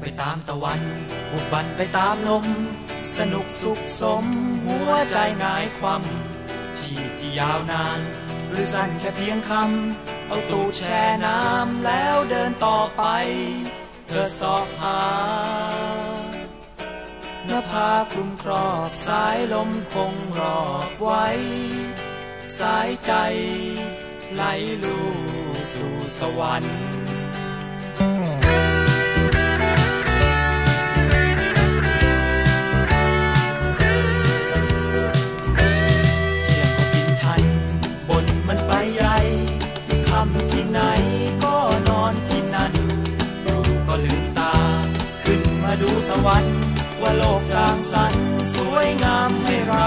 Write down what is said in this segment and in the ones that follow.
ไปตามตะวันบุกบันไปตามลม สนุกสุขสม หัวใจงายความชีพที่ยาวนาน หรือสั้นแค่เพียงคำ เอาตูแช่น้ำแล้วเดินต่อไป เธอสอบหาเนื้อผ้าคลุมครอบสายลมคงรอบไว้ สายใจไหลลูสู่สวรรค์ โลกสร้างสรรค์สวยงามให้เรา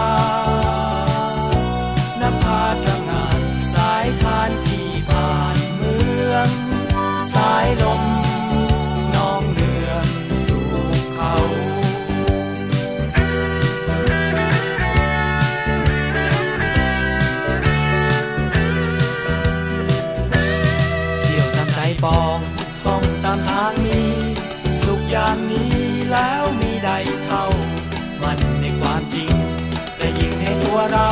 ามทางนี้ สุขอย่างนี้แล้วมีใดเท่า มันในความจริง แต่ยิ่งในตัวเรา